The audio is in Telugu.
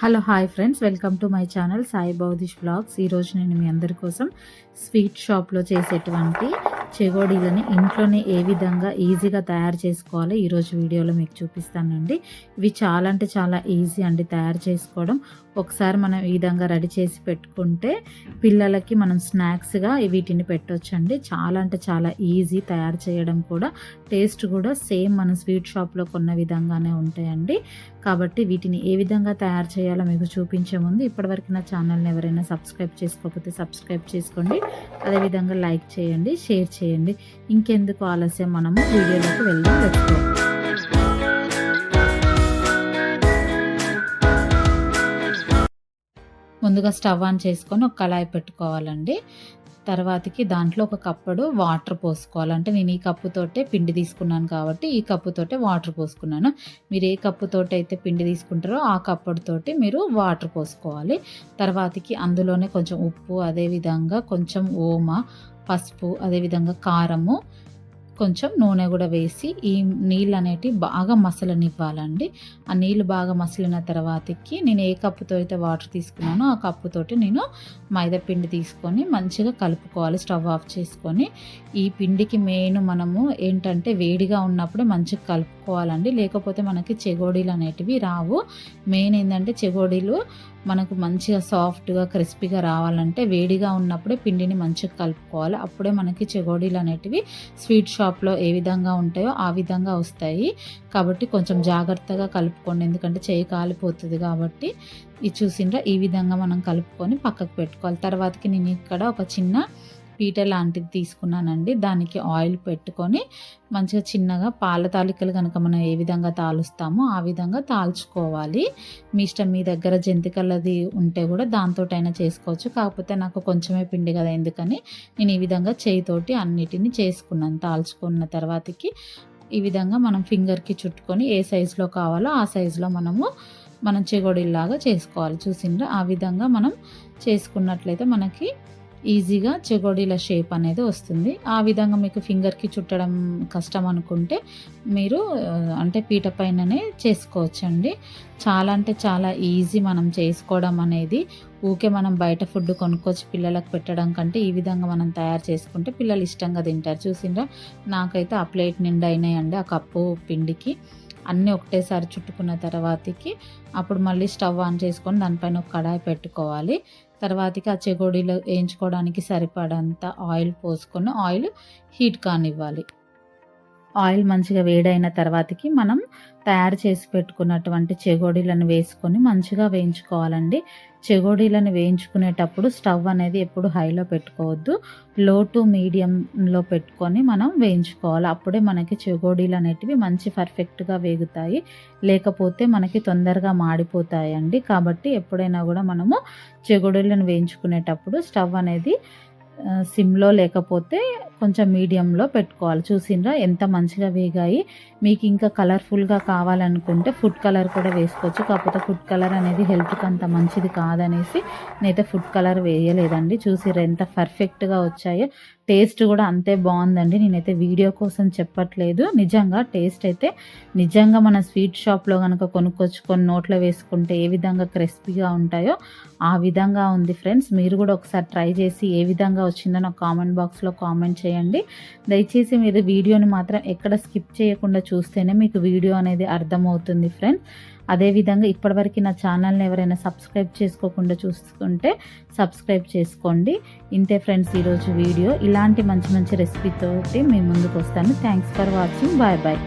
Hello hi friends welcome to my channel Sai బౌదిష్ blogs ఈరోజు నేను మీ అందరి కోసం స్వీట్ షాప్లో చేసేటువంటి చెగోడీలని ఇంట్లోనే ఏ విధంగా ఈజీగా తయారు చేసుకోవాలో ఈరోజు వీడియోలో మీకు చూపిస్తానండి. ఇవి చాలా అంటే చాలా ఈజీ అండి తయారు చేసుకోవడం. ఒకసారి మనం ఈ విధంగా రెడీ చేసి పెట్టుకుంటే పిల్లలకి మనం స్నాక్స్గా వీటిని పెట్టొచ్చండి. చాలా అంటే చాలా ఈజీ తయారు చేయడం కూడా. టేస్ట్ కూడా సేమ్ మన స్వీట్ షాప్లో కొన్న విధంగానే ఉంటాయండి. కాబట్టి వీటిని ఏ విధంగా తయారు చేయాలో మీకు చూపించే ముందు ఇప్పటివరకు నా ఛానల్ని ఎవరైనా సబ్స్క్రైబ్ చేసుకోకపోతే సబ్స్క్రైబ్ చేసుకోండి. అదేవిధంగా లైక్ చేయండి షేర్ చేయండి. చేయండి. ఇంకెందుకు ఆలస్యం? మనము వీడియోలోకి వెళ్ళి పెట్టుకో ముందుగా స్టవ్ ఆన్ చేసుకొని ఒక కళాయి పెట్టుకోవాలండి. తర్వాతకి దాంట్లో ఒక కప్పుడు వాటర్ పోసుకోవాలి అంటే నేను ఈ కప్పుతోటే పిండి తీసుకున్నాను కాబట్టి ఈ కప్పుతోటే వాటర్ పోసుకున్నాను. మీరు ఏ కప్పుతోటి అయితే పిండి తీసుకుంటారో ఆ కప్పుడుతోటి మీరు వాటర్ పోసుకోవాలి. తర్వాతకి అందులోనే కొంచెం ఉప్పు అదేవిధంగా కొంచెం ఓమ పసుపు అదేవిధంగా కారము కొంచెం నూనె కూడా వేసి ఈ నీళ్ళు అనేటివి బాగా మసలనివ్వాలండి. ఆ నీళ్ళు బాగా మసలిన తర్వాతకి నేను ఏ కప్పుతో అయితే వాటర్ తీసుకున్నానో ఆ కప్పుతోటి నేను మైదా పిండి తీసుకొని మంచిగా కలుపుకోవాలి స్టవ్ ఆఫ్ చేసుకొని. ఈ పిండికి మెయిన్ మనము ఏంటంటే వేడిగా ఉన్నప్పుడే మంచిగా కలుపుకోవాలండి. లేకపోతే మనకి చెగోడీలు అనేటివి రావు. మెయిన్ ఏంటంటే చెగోడీలు మనకు మంచిగా సాఫ్ట్గా క్రిస్పీగా రావాలంటే వేడిగా ఉన్నప్పుడే పిండిని మంచిగా కలుపుకోవాలి. అప్పుడే మనకి చెగోడీలు అనేటివి స్వీట్ షాప్లో ఏ విధంగా ఉంటాయో ఆ విధంగా వస్తాయి. కాబట్టి కొంచెం జాగ్రత్తగా కలుపుకోండి. ఎందుకంటే చేయి కాలిపోతుంది కాబట్టి ఇది చూసిండ్రా? ఈ విధంగా మనం కలుపుకొని పక్కకు పెట్టుకోవాలి. తర్వాతకి నేను ఇక్కడ ఒక చిన్న పీట లాంటిది తీసుకున్నానండి. దానికి ఆయిల్ పెట్టుకొని మంచిగా చిన్నగా పాల తాలికలు కనుక మనం ఏ విధంగా తాలుస్తామో ఆ విధంగా తాల్చుకోవాలి. మీ ఇష్టం మీ దగ్గర జంతికలది ఉంటే కూడా దాంతోటైనా చేసుకోవచ్చు. కాకపోతే నాకు కొంచెమే పిండి కదా ఎందుకని నేను ఈ విధంగా చేయితోటి అన్నిటిని చేసుకున్నాను. తాల్చుకున్న తర్వాతకి ఈ విధంగా మనం ఫింగర్కి చుట్టుకొని ఏ సైజులో కావాలో ఆ సైజులో మనము మనం చెగొడిల్లాగా చేసుకోవాలి. చూసిండ్రా? ఆ విధంగా మనం చేసుకున్నట్లయితే మనకి ఈజీగా చెగోడీల షేప్ అనేది వస్తుంది. ఆ విధంగా మీకు ఫింగర్కి చుట్టడం కష్టం అనుకుంటే మీరు అంటే పీట పైననే చేసుకోవచ్చండి. చాలా అంటే చాలా ఈజీ మనం చేసుకోవడం అనేది. ఊకే మనం బయట ఫుడ్ కొనుక్కొచ్చి పిల్లలకు పెట్టడం కంటే ఈ విధంగా మనం తయారు చేసుకుంటే పిల్లలు ఇష్టంగా తింటారు. చూసిండ్రా? నాకైతే ఆ ప్లేట్ నిండా అయినాయండి ఆ కప్పు పిండికి. అన్నీ ఒకటేసారి చుట్టుకున్న తర్వాతకి అప్పుడు మళ్ళీ స్టవ్ ఆన్ చేసుకొని దానిపైన ఒక కడాయి పెట్టుకోవాలి. తర్వాతకి ఆ చెగోడీలో వేయించుకోవడానికి సరిపడంత ఆయిల్ పోసుకొని ఆయిల్ హీట్ కానివ్వాలి. ఆయిల్ మంచిగా వేడైన తర్వాతకి మనం తయారు చేసి పెట్టుకున్నటువంటి చెగోడీలను వేసుకొని మంచిగా వేయించుకోవాలండి. చెగోడీలను వేయించుకునేటప్పుడు స్టవ్ అనేది ఎప్పుడు హైలో పెట్టుకోవద్దు. లో టు మీడియంలో పెట్టుకొని మనం వేయించుకోవాలి. అప్పుడే మనకి చెగోడీలు అనేటివి మంచి పర్ఫెక్ట్గా వేగుతాయి. లేకపోతే మనకి తొందరగా మాడిపోతాయండి. కాబట్టి ఎప్పుడైనా కూడా మనము చెగోడీలను వేయించుకునేటప్పుడు స్టవ్ అనేది సిమ్లో లేకపోతే కొంచెం మీడియంలో పెట్టుకోవాలి. చూసిండ్రా ఎంత మంచిగా వేగాయి. మీకు ఇంకా కలర్ఫుల్గా కావాలనుకుంటే ఫుడ్ కలర్ కూడా వేసుకోవచ్చు. కాకపోతే ఫుడ్ కలర్ అనేది హెల్త్కి అంత మంచిది కాదనేసి నేనైతే ఫుడ్ కలర్ వేయలేదండి. చూసిర్రా ఎంత పర్ఫెక్ట్గా వచ్చాయో. టేస్ట్ కూడా అంతే బాగుందండి. నేనైతే వీడియో కోసం చెప్పట్లేదు. నిజంగా టేస్ట్ అయితే నిజంగా మన స్వీట్ షాప్లో కనుక కొనుక్కొచ్చుకొని నోట్లో వేసుకుంటే ఏ విధంగా క్రిస్పీగా ఉంటాయో ఆ విధంగా ఉంది ఫ్రెండ్స్. మీరు కూడా ఒకసారి ట్రై చేసి ఏ విధంగా వచ్చిందో నాకు కామెంట్ బాక్స్లో కామెంట్ చేయండి. దయచేసి మీరు వీడియోని మాత్రం ఎక్కడ స్కిప్ చేయకుండా చూస్తేనే మీకు వీడియో అనేది అర్థమవుతుంది ఫ్రెండ్స్. అదేవిధంగా ఇప్పటివరకు నా ఛానల్ని ఎవరైనా సబ్స్క్రైబ్ చేసుకోకుండా చూసుకుంటే సబ్స్క్రైబ్ చేసుకోండి. ఇంతే ఫ్రెండ్స్ ఈరోజు వీడియో. ఇలాంటి మంచి మంచి రెసిపీతోటి మీ ముందుకు వస్తాను. Thanks for watching. Bye bye.